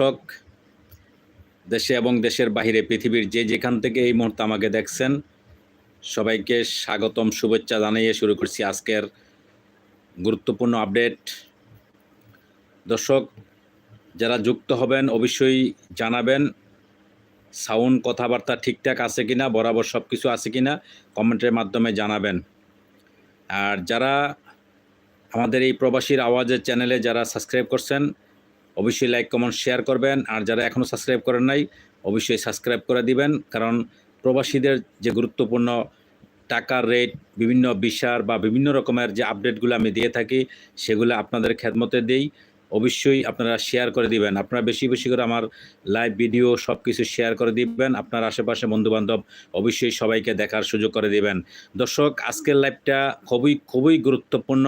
দর্শক, দেশে এবং দেশের বাইরে পৃথিবীর যে যেখান থেকে এই মুহূর্তে আমাকে দেখছেন, সবাইকে স্বাগতম, শুভেচ্ছা জানিয়ে শুরু করছি আজকের গুরুত্বপূর্ণ আপডেট। দর্শক, যারা যুক্ত হবেন অবশ্যই জানাবেন, সাউন্ড কথাবার্তা ঠিকঠাক আছে কি না বরাবর সব কিছু আছে কি না কমেন্টের মাধ্যমে জানাবেন। আর যারা আমাদের এই প্রবাসীর আওয়াজের চ্যানেলে যারা সাবস্ক্রাইব করছেন অবশ্যই লাইক, কমেন্ট, শেয়ার করবেন। আর যারা এখনও সাবস্ক্রাইব করেন নাই, অবশ্যই সাবস্ক্রাইব করে দিবেন। কারণ প্রবাসীদের যে গুরুত্বপূর্ণ টাকার রেট বিভিন্ন বিষয় বা বিভিন্ন রকমের যে আপডেটগুলো আমি দিয়ে থাকি, সেগুলো আপনাদের খেদমতে দিই। অবশ্যই আপনারা শেয়ার করে দিবেন। আপনারা বেশি বেশি করে আমার লাইভ ভিডিও সব কিছু শেয়ার করে দিবেন। আপনার আশেপাশে বন্ধুবান্ধব অবশ্যই সবাইকে দেখার সুযোগ করে দিবেন। দর্শক, আজকের লাইভটা খুবই খুবই গুরুত্বপূর্ণ।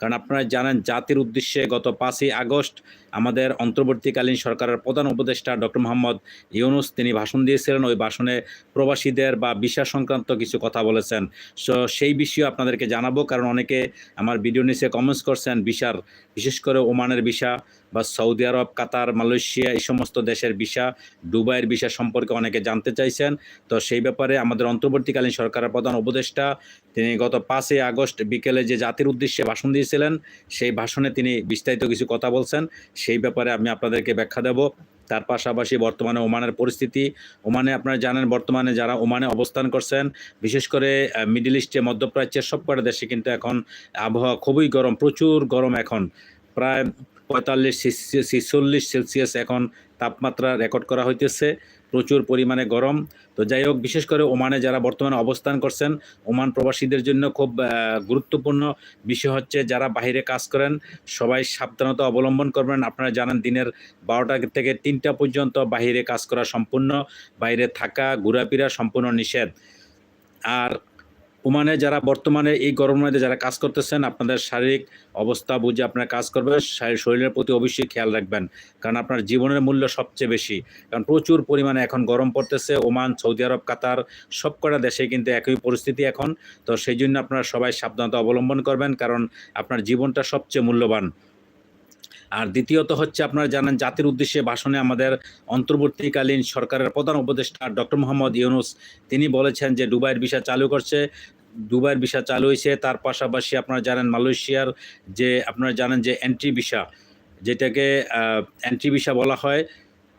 কারণ আপনারা জানেন, জাতির উদ্দেশ্যে গত পাঁচই আগস্ট আমাদের অন্তর্বর্তীকালীন সরকারের প্রধান উপদেষ্টা ডক্টর মোহাম্মদ ইউনুস, তিনি ভাষণ দিয়েছিলেন। ওই ভাষণে প্রবাসীদের বা ভিসা সংক্রান্ত কিছু কথা বলেছেন। সো, সেই বিষয়ে আপনাদেরকে জানাব, কারণ অনেকে আমার ভিডিও নিচে কমেন্টস করছেন ভিসার বিশেষ করে ওমানের ভিসা বা সৌদি আরব, কাতার, মালয়েশিয়া এই সমস্ত দেশের ভিসা, দুবাইয়ের ভিসা সম্পর্কে অনেকে জানতে চাইছেন। তো সেই ব্যাপারে আমাদের অন্তর্বর্তীকালীন সরকারের প্রধান উপদেষ্টা, তিনি গত পাঁচই আগস্ট বিকেলে যে জাতির উদ্দেশ্যে ভাষণ দিয়েছিলেন, সেই ভাষণে তিনি বিস্তারিত কিছু কথা বলছেন। সেই ব্যাপারে আমি আপনাদেরকে ব্যাখ্যা দেব। তার পাশাপাশি বর্তমানে ওমানের পরিস্থিতি। ওমানে আপনারা জানেন, বর্তমানে যারা ওমানে অবস্থান করছেন, বিশেষ করে মিডল ইস্টে, মধ্যপ্রাচ্যের সব কটা দেশে কিন্তু এখন আবহাওয়া খুবই গরম, প্রচুর গরম এখন। প্রায় পঁয়তাল্লিশ ছিচল্লিশ সেলসিয়াস এখন তাপমাত্রা রেকর্ড করা হইতেছে। প্রচুর পরিমাণে গরম। তো যাই হোক, বিশেষ করে ওমানে যারা বর্তমানে অবস্থান করছেন, ওমান প্রবাসীদের জন্য খুব গুরুত্বপূর্ণ বিষয় হচ্ছে যারা বাইরে কাজ করেন, সবাই সাবধানতা অবলম্বন করবেন। আপনারা জানেন দিনের বারোটা থেকে তিনটা পর্যন্ত বাইরে কাজ করা সম্পূর্ণ, বাইরে থাকা, ঘোরাফেরা সম্পূর্ণ নিষেধ। আর ওমানে যারা বর্তমানে এই গরমের যারা কাজ করতেছেন, আপনাদের শারীরিক অবস্থা বুঝে আপনারা কাজ করবেন শারীর- শরীরের প্রতি অবশ্যই খেয়াল রাখবেন, কারণ আপনার জীবনের মূল্য সবচেয়ে বেশি। কারণ প্রচুর পরিমাণে এখন গরম পড়তেছে, ওমান, সৌদি আরব, কাতার সব কটা দেশে কিন্তু একই পরিস্থিতি এখন। তো সেই জন্য আপনারা সবাই সাবধানতা অবলম্বন করবেন, কারণ আপনার জীবনটা সবচেয়ে মূল্যবান। আর দ্বিতীয়ত হচ্ছে আপনারা জানেন, জাতির উদ্দেশ্যে ভাষণে আমাদের অন্তর্বর্তীকালীন সরকারের প্রধান উপদেষ্টা ডক্টর মোহাম্মদ ইউনুস, তিনি বলেছেন যে দুবাইয়ের ভিসা চালু করছে। দুবাইয়ের ভিসা চালু হয়েছে। তার পাশাপাশি আপনারা জানেন মালয়েশিয়ার যে, আপনারা জানেন যে এন্ট্রি ভিসা যেটাকে এন্ট্রি ভিসা বলা হয়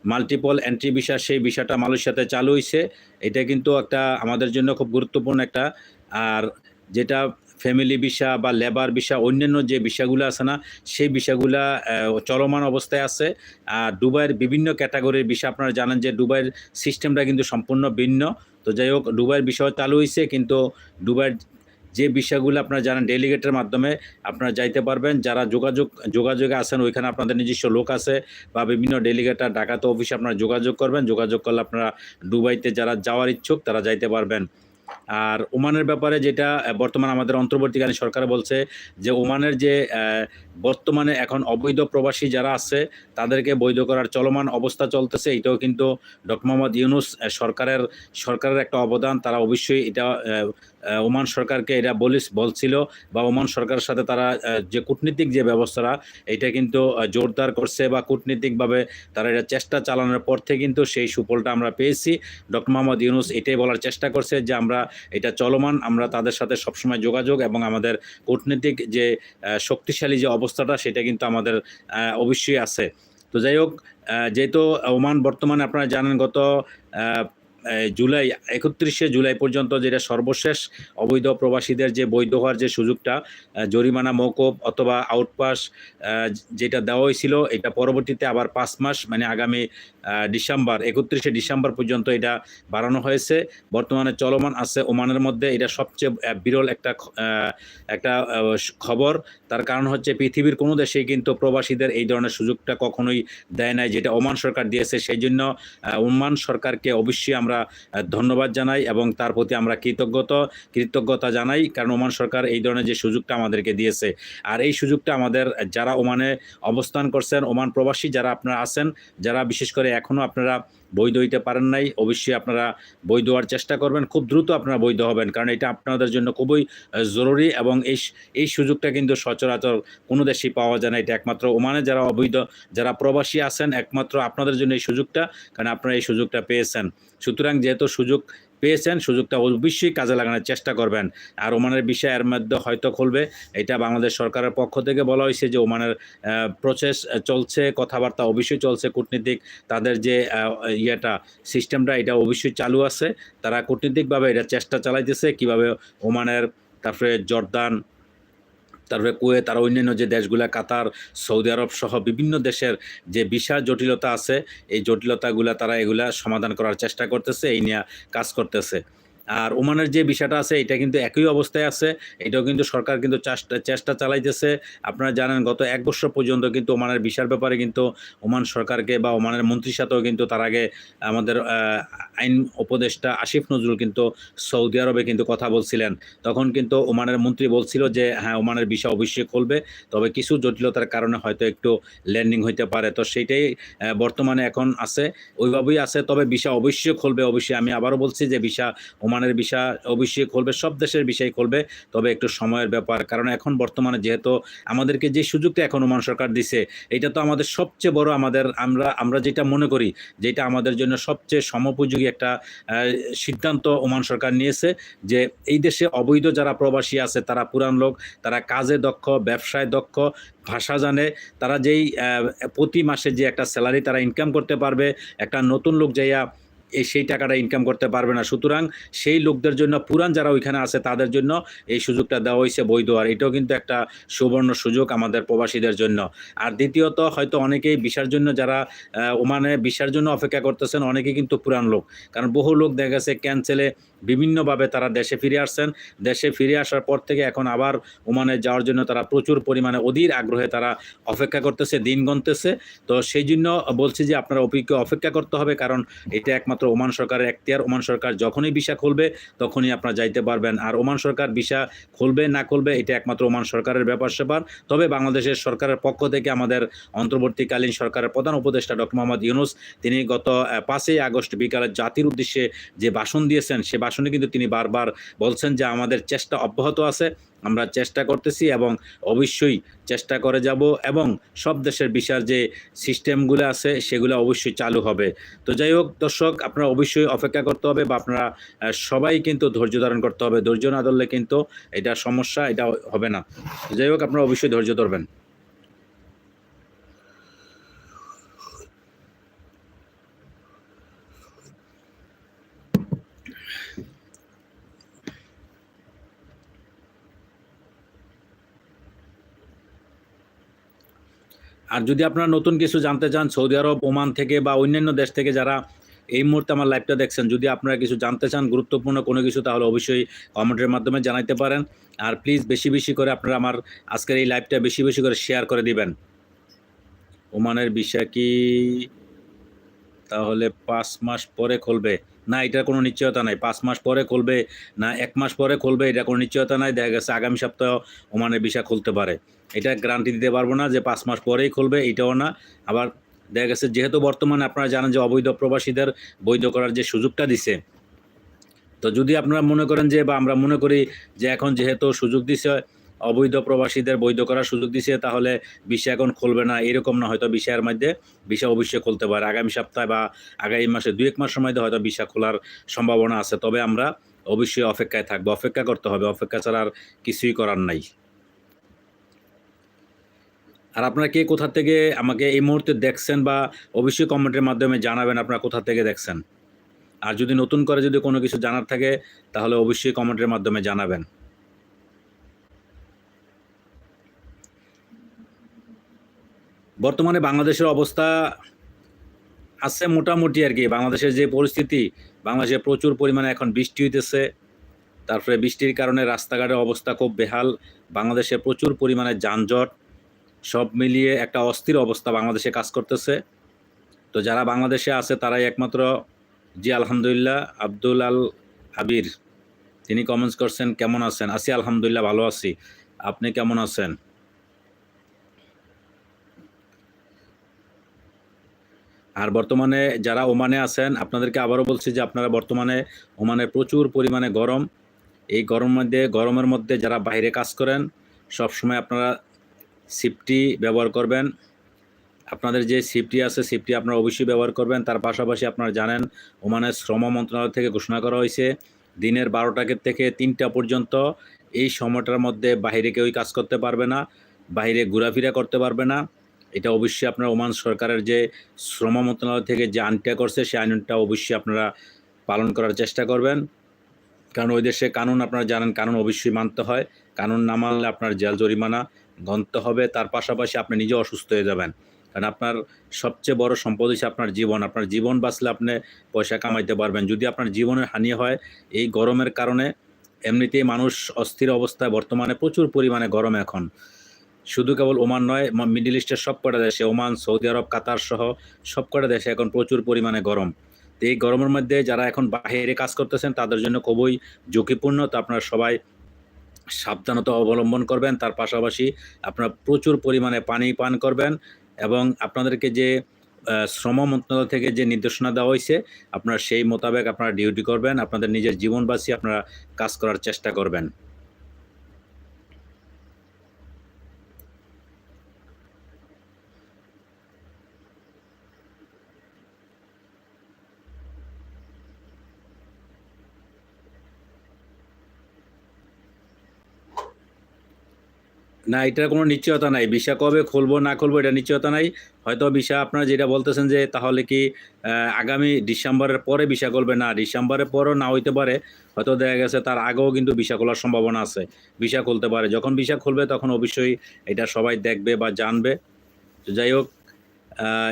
মাল্টিপল এন্ট্রি ভিসা সেই ভিসাটা মালয়েশিয়াতে চালু হয়েছে। এটা কিন্তু একটা আমাদের জন্য খুব গুরুত্বপূর্ণ একটা, আর যেটা ফ্যামিলি ভিসা বা লেবার ভিসা অন্যান্য যে ভিসাগুলো আছে না, সেই ভিসাগুলা চলমান অবস্থায় আছে। আর দুবাইয়ের বিভিন্ন ক্যাটাগরির ভিসা আপনারা জানেন যে দুবাইয়ের সিস্টেমটা কিন্তু সম্পূর্ণ ভিন্ন। তো যাই হোক, দুবাইয়ের বিষয় চালু হয়েছে কিন্তু দুবাইয়ের যে বিষয়গুলো আপনারা জানেন ডেলিগেটের মাধ্যমে, আপনারা যাইতে পারবেন। যারা যোগাযোগ, যোগাযোগে আছেন, ওইখানে আপনাদের নিজস্ব লোক আছে বা বিভিন্ন ডেলিগেটার ডাকাতো অফিসে আপনারা যোগাযোগ করবেন। যোগাযোগ করলে আপনারা দুবাইতে যারা যাওয়ার ইচ্ছুক, তারা যাইতে পারবেন। আর ওমানের ব্যাপারে যেটা বর্তমানে আমাদের অন্তর্বর্তীকালীন সরকার বলছে যে ওমানের যে বর্তমানে এখন অবৈধ প্রবাসী যারা আছে, তাদেরকে বৈধ করার চলমান অবস্থা চলতেছে। এটাও কিন্তু ডক্টর মোহাম্মদ ইউনুস সরকারের সরকারের একটা অবদান। তারা অবশ্যই এটা ওমান সরকারকে এটা বলিস বলছিল বা ওমান সরকারের সাথে তারা যে কূটনীতিক যে ব্যবস্থাটা এটা কিন্তু জোরদার করছে বা কূটনীতিকভাবে তারা এটা চেষ্টা চালানোর পর থেকে কিন্তু সেই সুফলটা আমরা পেয়েছি। ডক্টর মোহাম্মদ ইউনুস এটাই বলার চেষ্টা করছে যে আমরা এটা চলমান, আমরা তাদের সাথে সবসময় যোগাযোগ এবং আমাদের কূটনীতিক যে শক্তিশালী যে অবস্থাটা, সেটা কিন্তু আমাদের অবশ্যই আছে। তো যাই হোক যেহেতু ওমান বর্তমানে আপনারা জানেন গত জুলাই, একত্রিশে জুলাই পর্যন্ত যেটা সর্বশেষ অবৈধ প্রবাসীদের যে বৈধ হওয়ার যে সুযোগটা জরিমানা মৌকুব অথবা আউটপাস যেটা দেওয়া হয়েছিল, এটা পরবর্তীতে আবার পাঁচ মাস মানে আগামী ডিসেম্বর, একত্রিশে ডিসেম্বর পর্যন্ত এটা বাড়ানো হয়েছে। বর্তমানে চলমান আছে ওমানের মধ্যে, এটা সবচেয়ে বিরল একটা একটা খবর। তার কারণ হচ্ছে পৃথিবীর কোনো দেশেই কিন্তু প্রবাসীদের এই ধরনের সুযোগটা কখনোই দেয় নাই, যেটা ওমান সরকার দিয়েছে। সেই জন্য ওমান সরকারকে অবশ্যই আমরা আমরা ধন্যবাদ জানাই এবং তার প্রতি আমরা কৃতজ্ঞতা কৃতজ্ঞতা জানাই কারণ ওমান সরকার এই ধরনের যে সুযোগটা আমাদেরকে দিয়েছে। আর এই সুযোগটা আমাদের, যারা ওমানে অবস্থান করছেন, ওমান প্রবাসী যারা আপনারা আছেন, যারা বিশেষ করে এখনও আপনারা বৈধ হইতে পারেন নাই। অবশ্যই আপনারা বৈধ হওয়ার চেষ্টা করবেন। খুব দ্রুত আপনারা বৈধ হবেন, কারণ এটা আপনাদের জন্য খুবই জরুরি এবং এই এই সুযোগটা কিন্তু সচরাচর কোনো দেশেই পাওয়া যায় না। এটা একমাত্র ওমানে যারা অবৈধ, যারা প্রবাসী আছেন, একমাত্র আপনাদের জন্য এই সুযোগটা, কারণ আপনারা এই সুযোগটা পেয়েছেন। সুতরাং যেহেতু সুযোগ পেয়েছেন, সুযোগটা অবশ্যই কাজে লাগানোর চেষ্টা করবেন। আর ওমানের বিষয় এর মধ্যে হয়তো খুলবে। এটা বাংলাদেশ সরকারের পক্ষ থেকে বলা হয়েছে যে ওমানের প্রসেস চলছে, কথাবার্তা অবশ্যই চলছে, কূটনীতিক তাদের যে ইয়েটা সিস্টেমটা এটা অবশ্যই চালু আছে। তারা কূটনীতিকভাবে এটা চেষ্টা চালাইতেছে, কীভাবে ওমানের, তারপরে জর্দান তারপরে কুয়েত আর অন্যান্য যে দেশগুলা, কাতার, সৌদি আরব সহ বিভিন্ন দেশের যে বিশাল জটিলতা আছে, এই জটিলতাগুলা তারা এগুলা সমাধান করার চেষ্টা করতেছে, এই নিয়ে কাজ করতেছে। আর ওমানের যে বিষয়টা আছে, এটা কিন্তু একই অবস্থায় আছে। এটাও কিন্তু সরকার কিন্তু চেষ্টা চেষ্টা চালাইতেছে। আপনারা জানেন, গত এক বছর পর্যন্ত কিন্তু ওমানের বিষয়ের ব্যাপারে কিন্তু ওমান সরকারকে বা ওমানের মন্ত্রীর সাথেও কিন্তু তার আগে আমাদের আইন উপদেষ্টা আসিফ নজরুল কিন্তু সৌদি আরবে কিন্তু কথা বলছিলেন। তখন কিন্তু ওমানের মন্ত্রী বলছিল যে হ্যাঁ ওমানের বিষয় অবশ্যই খুলবে। তবে কিছু জটিলতার কারণে হয়তো একটু ল্যান্ডিং হইতে পারে। তো সেইটাই বর্তমানে এখন আছে। ওইভাবেই আছে, তবে বিষয় অবশ্যই খুলবে। অবশ্যই আমি আবারও বলছি যে বিষয় ওমানের বিষয় অবশ্যই খুলবে, সব দেশের বিষয় খুলবে, তবে একটু সময়ের ব্যাপার। কারণ এখন বর্তমানে যেহেতু আমাদেরকে যে সুযোগটা এখন ওমান সরকার দিছে, এটা তো আমাদের সবচেয়ে বড় আমাদের, আমরা আমরা যেটা মনে করি, যেটা আমাদের জন্য সবচেয়ে সমোপযোগী একটা সিদ্ধান্ত ওমান সরকার নিয়েছে, যে এই দেশে অবৈধ যারা প্রবাসী আছে, তারা পুরান লোক, তারা কাজে দক্ষ, ব্যবসায় দক্ষ, ভাষা জানে, তারা যেই প্রতি মাসে যে একটা স্যালারি তারা ইনকাম করতে পারবে, একটা নতুন লোক যাইয়া সেই টাকাটা ইনকাম করতে পারবে না। সুতরাং সেই লোকদের জন্য পুরান যারা ওইখানে আছে, তাদের জন্য এই সুযোগটা দেওয়া হয়েছে বৈধ। আর এটাও কিন্তু একটা সুবর্ণ সুযোগ আমাদের প্রবাসীদের জন্য। আর দ্বিতীয়ত, হয়তো অনেকেই বিশার জন্য যারা ওমানে বিশার জন্য অপেক্ষা করতেছেন, অনেকেই কিন্তু পুরান লোক। কারণ বহু লোক দেখা গেছে ক্যান্সেলে বিভিন্নভাবে তারা দেশে ফিরে আসছেন। দেশে ফিরে আসার পর থেকে এখন আবার ওমানে যাওয়ার জন্য তারা প্রচুর পরিমাণে অধীর আগ্রহে তারা অপেক্ষা করতেছে, দিন গণতেছে। তো সেই জন্য বলছি যে আপনারা অপিকে অপেক্ষা করতে হবে, কারণ এটা একমাত্র ওমান সরকারের এখতিয়ার। ওমান সরকার যখনই ভিসা খুলবে, তখনই আপনারা যাইতে পারবেন। আর ওমান সরকার ভিসা খুলবে, না খুলবে, এটা একমাত্র ওমান সরকারের ব্যাপার স্যাপার। তবে বাংলাদেশের সরকারের পক্ষ থেকে আমাদের অন্তর্বর্তীকালীন সরকারের প্রধান উপদেষ্টা ডক্টর মোহাম্মদ ইউনুস, তিনি গত পাঁচই আগস্ট বিকালে জাতির উদ্দেশ্যে যে ভাষণ দিয়েছেন, সে ভাষণে কিন্তু তিনি বারবার বলছেন যে আমাদের চেষ্টা অব্যাহত আছে। আমরা চেষ্টা করতেছি এবং অবশ্যই চেষ্টা করে যাব এবং সব দেশের বিচার যে সিস্টেমগুলো আছে সেগুলো অবশ্যই চালু হবে। তো যাই হোক, দর্শক, আপনারা অবশ্যই অপেক্ষা করতে হবে বা আপনারা সবাই কিন্তু ধৈর্য ধারণ করতে হবে। ধৈর্য না ধরলে কিন্তু এটা সমস্যা, এটা হবে না। যাই হোক, আপনারা অবশ্যই ধৈর্য ধরবেন। আর যদি আপনারা নতুন কিছু জানতে চান, সৌদি আরব, ওমান থেকে বা অন্যান্য দেশ থেকে যারা এই মুহূর্তে আমার লাইভটা দেখছেন, যদি আপনারা কিছু জানতে চান, গুরুত্বপূর্ণ কোনো কিছু, তাহলে অবশ্যই কমেন্টের মাধ্যমে জানাইতে পারেন। আর প্লিজ বেশি বেশি করে আপনারা আমার আজকের এই লাইভটা বেশি বেশি করে শেয়ার করে দিবেন। ওমানের বিষয় কি? তাহলে পাঁচ মাস পরে খুলবে। না, এটার কোনো নিশ্চয়তা নাই। পাঁচ মাস পরে খুলবে, না, এক মাস পরে খুলবে এটা কোনো নিশ্চয়তা নাই। দেখা গেছে আগামী সপ্তাহ ওমানের বিষয় খুলতে পারে। এটা গ্যারান্টি দিতে পারব না যে পাঁচ মাস পরেই খুলবে, এটাও না। আবার দেখা গেছে, যেহেতু বর্তমানে আপনারা জানেন যে অবৈধ প্রবাসীদের বৈধ করার যে সুযোগটা দিছে, তো যদি আপনারা মনে করেন যে, বা আমরা মনে করি যে এখন যেহেতু সুযোগ দিছে অবৈধ প্রবাসীদের বৈধ করার সুযোগ দিছে, তাহলে বিষয় এখন খুলবে না, এরকম না হয়তো বিষয়ের মধ্যে। বিষয় অবশ্যই খুলতে পারে। আগামী সপ্তাহে বা আগামী মাসে দু এক মাসের মধ্যে হয়তো বিষয় খোলার সম্ভাবনা আছে। তবে আমরা অবশ্যই অপেক্ষায় থাকব। অপেক্ষা করতে হবে। অপেক্ষা ছাড়া আর কিছুই করার নাই। আর আপনারা কে কোথা থেকে আমাকে এই মুহূর্তে দেখছেন বা অবশ্যই কমেন্টের মাধ্যমে জানাবেন আপনারা কোথা থেকে দেখছেন। আর যদি নতুন করে যদি কোনো কিছু জানার থাকে, তাহলে অবশ্যই কমেন্টের মাধ্যমে জানাবেন। বর্তমানে বাংলাদেশের অবস্থা আছে মোটামুটি আর কি। বাংলাদেশের যে পরিস্থিতি, বাংলাদেশে প্রচুর পরিমাণে এখন বৃষ্টি হইতেছে। তারপরে বৃষ্টির কারণে রাস্তাঘাটের অবস্থা খুব বেহাল। বাংলাদেশে প্রচুর পরিমাণে যানজট। সব মিলিয়ে একটা অস্থির অবস্থা বাংলাদেশে কাজ করতেছে। তো যারা বাংলাদেশে আছে, তারাই একমাত্র জি আলহামদুলিল্লাহ, আব্দুল আল আবির তিনি কমেন্টস করছেন, কেমন আছেন? আসি আলহামদুলিল্লাহ, ভালো আছি। আপনি কেমন আছেন? আর বর্তমানে যারা ওমানে আছেন, আপনাদেরকে আবারও বলছি যে আপনারা বর্তমানে ওমানে প্রচুর পরিমাণে গরম। এই গরম মধ্যে, গরমের মধ্যে যারা বাইরে কাজ করেন সব সময় আপনারা সিফটি ব্যবহার করবেন। আপনাদের যে সিফটি আছে, সিফটি আপনারা অবশ্যই ব্যবহার করবেন। তার পাশাপাশি আপনারা জানেন, ওমানের শ্রম মন্ত্রণালয় থেকে ঘোষণা করা হয়েছে, দিনের বারোটাকে থেকে তিনটা পর্যন্ত এই সময়টার মধ্যে বাইরে কেউই কাজ করতে পারবে না, বাইরে ঘোরাফেরা করতে পারবে না। এটা অবশ্যই আপনারা ওমান সরকারের যে শ্রম মন্ত্রণালয় থেকে যে আইনটা করছে, সেই আইনটা অবশ্যই আপনারা পালন করার চেষ্টা করবেন। কারণ ওই দেশে কানুন আপনারা জানেন, কানুন অবশ্যই মানতে হয়। কানুন না মানলে আপনার জেল, জরিমানা গণতে হবে, তার পাশাপাশি আপনি নিজে অসুস্থ হয়ে যাবেন। কারণ আপনার সবচেয়ে বড় সম্পদ হচ্ছে আপনার জীবন। আপনার জীবন বাঁচলে আপনি পয়সা কামাইতে পারবেন। যদি আপনার জীবনের হানি হয়, এই গরমের কারণে এমনিতেই মানুষ অস্থির অবস্থায়, বর্তমানে প্রচুর পরিমাণে গরম এখন। শুধু কেবল ওমান নয় মিডল ইস্টের সব কটা দেশে, ওমান, সৌদি আরব, কাতার সহ সব কটা দেশে এখন প্রচুর পরিমাণে গরম। তো এই গরমের মধ্যে যারা এখন বাইরে কাজ করতেছেন, তাদের জন্য খুবই ঝুঁকিপূর্ণ। তো আপনারা সবাই সাবধানতা অবলম্বন করবেন। তার পাশাপাশি আপনারা প্রচুর পরিমাণে পানি পান করবেন এবং আপনাদেরকে যে শ্রম মন্ত্রণালয় থেকে যে নির্দেশনা দেওয়া হয়েছে, আপনারা সেই মোতাবেক আপনারা ডিউটি করবেন। আপনাদের নিজের জীবন বাঁচিয়ে আপনারা কাজ করার চেষ্টা করবেন। না, এটার কোনো নিশ্চয়তা নাই। ভিসা কবে খুলবো, না খুলবো, এটা নিশ্চয়তা নাই। হয়তো ভিসা আপনারা যেটা বলতেছেন যে, তাহলে কি আগামী ডিসেম্বরের পরে ভিসা খুলবে? না, ডিসেম্বরের পরও না হইতে পারে। হয়তো দেখা গেছে তার আগেও কিন্তু ভিসা খোলার সম্ভাবনা আছে। ভিসা খুলতে পারে। যখন ভিসা খুলবে, তখন অবশ্যই এটা সবাই দেখবে বা জানবে। যাই হোক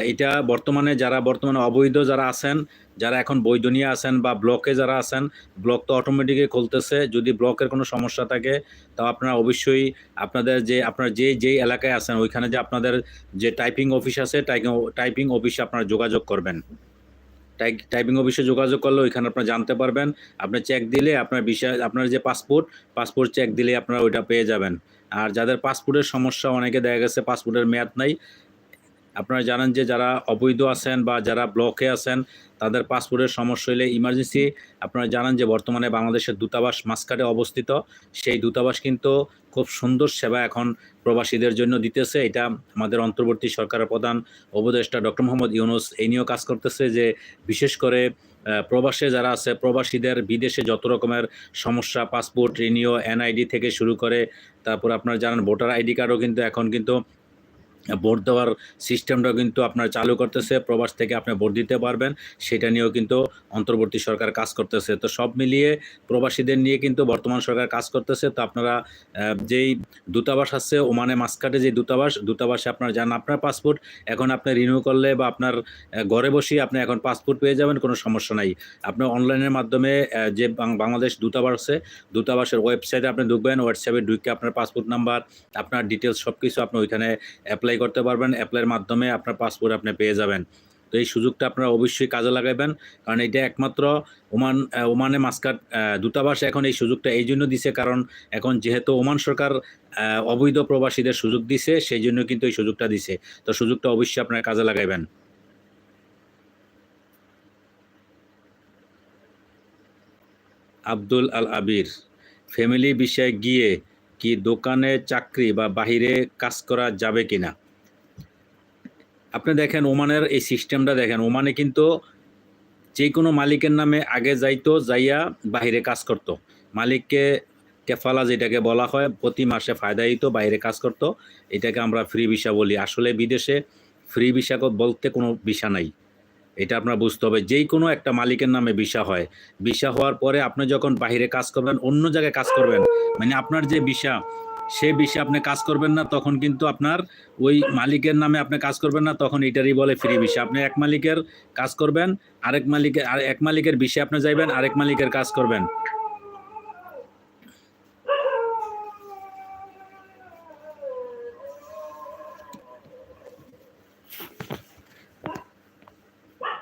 এটা বর্তমানে যারা বর্তমানে অবৈধ যারা আছেন, যারা এখন বৈধ নিয়ে আছেন বা ব্লকে যারা আছেন, ব্লক তো অটোমেটিকই খুলতেছে। যদি ব্লকের কোনো সমস্যা থাকে, তাও আপনারা অবশ্যই আপনাদের যে, আপনার যে যেই এলাকায় আছেন, ওইখানে যে আপনাদের যে টাইপিং অফিস আছে টাইপিং টাইপিং অফিসে আপনারা যোগাযোগ করবেন। টাই- টাইপিং অফিসে যোগাযোগ করলে ওইখানে আপনারা জানতে পারবেন। আপনি চেক দিলে আপনার বিষয় আপনার যে পাসপোর্ট পাসপোর্ট চেক দিলে আপনারা ওইটা পেয়ে যাবেন। আর যাদের পাসপোর্টের সমস্যা, অনেকে দেখা গেছে পাসপোর্টের মেয়াদ নাই। আপনারা জানেন যে যারা অবৈধ আছেন বা যারা ব্লকে আছেন, তাদের পাসপোর্টের সমস্যা হলে ইমার্জেন্সি আপনারা জানেন যে বর্তমানে বাংলাদেশের দূতাবাস মাসকাটে অবস্থিত। সেই দূতাবাস কিন্তু খুব সুন্দর সেবা এখন প্রবাসীদের জন্য দিতেছে। এটা আমাদের অন্তর্বর্তী সরকারের প্রধান উপদেষ্টা ডক্টর মোহাম্মদ ইউনুস, এই নিয়েও কাজ করতেছে যে বিশেষ করে প্রবাসে যারা আছে, প্রবাসীদের বিদেশে যত রকমের সমস্যা, পাসপোর্ট রিনিও এনআইডি থেকে শুরু করে, তারপর আপনারা জানেন ভোটার আইডি কার্ডও কিন্তু এখন কিন্তু ভোট দেওয়ার সিস্টেমটাও কিন্তু আপনার চালু করতেছে, প্রবাস থেকে আপনি ভোট দিতে পারবেন, সেটা নিয়েও কিন্তু অন্তর্বর্তী সরকার কাজ করতেছে। তো সব মিলিয়ে প্রবাসীদের নিয়ে কিন্তু বর্তমান সরকার কাজ করতেছে। তো আপনারা যেই দূতাবাস আছে, ওমানে মাসকাটে যে দূতাবাস, দূতাবাসে আপনার যান আপনার পাসপোর্ট এখন আপনি রিনিউ করলে বা আপনার ঘরে বসেই আপনি এখন পাসপোর্ট পেয়ে যাবেন, কোনো সমস্যা নাই। আপনি অনলাইনের মাধ্যমে যে বাংলাদেশ দূতাবাস আছে, দূতাবাসের ওয়েবসাইটে আপনি ঢুকবেন হোয়াটসঅ্যাপে ঢুকে আপনার পাসপোর্ট নাম্বার আপনার ডিটেলস সব কিছু আপনি ওইখানে অ্যাপ্লাই করতে পারবেন অ্যাপ্লাইয়ের মাধ্যমে আপনার পাসপোর্ট আপনি পেয়ে যাবেন। তো এই সুযোগটা আপনারা অবশ্যই কাজে লাগাবেন, কারণ এটা একমাত্র ওমান ওমানে মাস্কাট দূতাবাস এখন এই সুযোগটা এই জন্য দিছে, কারণ এখন যেহেতু ওমান সরকার অবৈধ প্রবাসীদের সুযোগ দিছে, সেই জন্য কিন্তু এই সুযোগটা দিছে। তো সুযোগটা অবশ্যই আপনারা কাজে লাগাইবেন। আব্দুল আল আবির ফ্যামিলি বিষয়ে গিয়ে কি দোকানে চাকরি বা বাহিরে কাজ করা যাবে কিনা? আপনি দেখেন ওমানের এই সিস্টেমটা দেখেন, ওমানে কিন্তু যে কোনো মালিকের নামে আগে যাইতো, যাইয়া বাহিরে কাজ করত। মালিককে কেফালা যেটাকে বলা হয়, প্রতি মাসে ফায়দা দিত, বাইরে কাজ করত। এটাকে আমরা ফ্রি ভিসা বলি। আসলে বিদেশে ফ্রি ভিসা বলতে কোনো ভিসা নাই। এটা আপনার বুঝতে হবে। যেই কোনো একটা মালিকের নামে ভিসা হয়। ভিসা হওয়ার পরে আপনি যখন বাইরে কাজ করবেন, অন্য জায়গায় কাজ করবেন মানে আপনার যে ভিসা সে বিষয়ে আপনি কাজ করবেন না, তখন কিন্তু আপনার ওই মালিকের নামে আপনি কাজ করবেন না, তখন এটারই বলে ফ্রি বিষয়। আপনি এক মালিকের কাজ করবেন, আরেক মালিকের, আর এক মালিকের বিষয়ে আপনি যাইবেন, আরেক মালিকের কাজ করবেন।